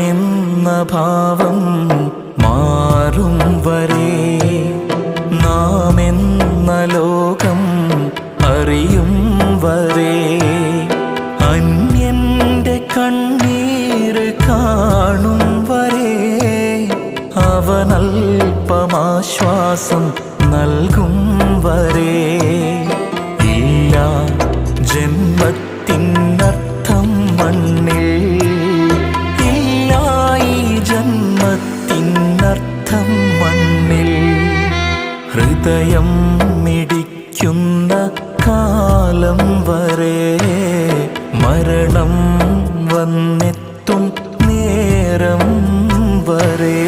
എന്ന ഭാവം മാറും വരെ. നാം എന്ന ലോകം അറിയും വരെ. അന്യന്റെ കണ്ണീര് കാണും വരെ. അവനൽപ്പമാശ്വാസം നൽകും വരെ. ഇല്ല ജന്മത്തിനർത്ഥം മണ്ണിൽ വെള്ളം മണ്ണിൽ ഹൃദയം മിടിക്കുന്ന കാലം വരെ മരണം വന്നെത്തും നേരം വരെ.